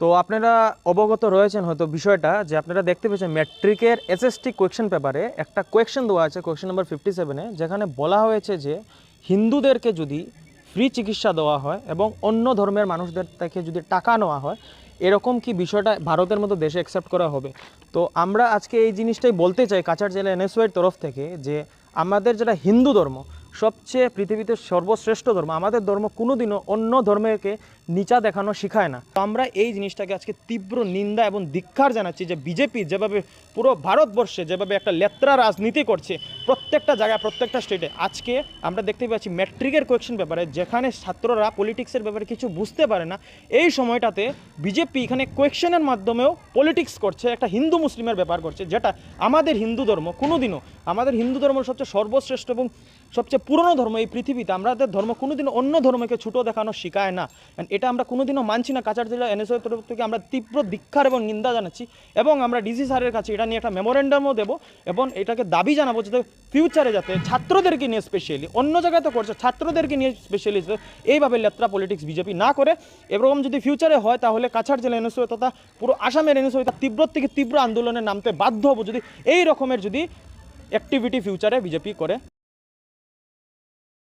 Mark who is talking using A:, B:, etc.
A: তো আপনারা অবগত রয়েছেন হয়তো বিষয়টা যে আপনারা দেখতে পেয়েছেন ম্যাট্রিকের এসএসটি কোয়েকশন পেপারে একটা কোয়েকশন দেওয়া আছে কোয়েকশন নাম্বার ফিফটি সেভেনে যেখানে বলা হয়েছে যে হিন্দুদেরকে যদি ফ্রি চিকিৎসা দেওয়া হয় এবং অন্য ধর্মের মানুষদের থেকে যদি টাকা নেওয়া হয়, এরকম কি বিষয়টা ভারতের মতো দেশে অ্যাকসেপ্ট করা হবে? তো আমরা আজকে এই জিনিসটাই বলতে চাই কাছাড় জেলা এনএসওয়ের তরফ থেকে যে আমাদের যেটা হিন্দু ধর্ম সবচেয়ে পৃথিবীতে সর্বশ্রেষ্ঠ ধর্ম। আমাদের ধর্ম কোনোদিনও অন্য ধর্মকে নিচা দেখানো শেখায় না। তো আমরা এই জিনিসটাকে আজকে তীব্র নিন্দা এবং ধিক্ষার জানাচ্ছি যে বিজেপি যেভাবে পুরো ভারতবর্ষে যেভাবে একটা লেত্রা রাজনীতি করছে প্রত্যেকটা জায়গায়, প্রত্যেকটা স্টেটে, আজকে আমরা দেখতে পাচ্ছি ম্যাট্রিকের কোয়েকশন ব্যাপারে, যেখানে ছাত্ররা পলিটিক্সের ব্যাপারে কিছু বুঝতে পারে না, এই সময়টাতে বিজেপি এখানে কোয়েকশনের মাধ্যমেও পলিটিক্স করছে, একটা হিন্দু মুসলিমের ব্যাপার করছে, যেটা আমাদের হিন্দু ধর্ম কোনোদিনও, আমাদের হিন্দু ধর্ম সবচেয়ে সর্বশ্রেষ্ঠ এবং সবচেয়ে পুরনো ধর্ম এই পৃথিবীতে, আমাদের ধর্ম কোনোদিনও অন্য ধর্মকে ছুটো দেখানো শেখায় না। এটা আমরা কোনোদিনও মানছি না। কাছাড় জেলা এনএসওর তরফ থেকে আমরা তীব্র ধিক্ষার এবং নিন্দা জানাচ্ছি এবং আমরা ডিসি স্যারের কাছে এটা নিয়ে একটা মেমোরেন্ডামও দেবো এবং এটাকে দাবি জানাব যাতে ফিউচারে যাতে ছাত্রদেরকে নিয়ে স্পেশালি অন্য জায়গায় তো করছে, ছাত্রদেরকে নিয়ে স্পেশালি এইভাবে লেত্রা পলিটিক্স বিজেপি না করে। এরকম যদি ফিউচারে হয় তাহলে কাছাড় জেলা এনএসও তথা পুরো আসামের এনএসও তীব্র থেকে তীব্র আন্দোলনে নামতে বাধ্য হব যদি এই রকমের যদি অ্যাক্টিভিটি ফিউচারে বিজেপি করে।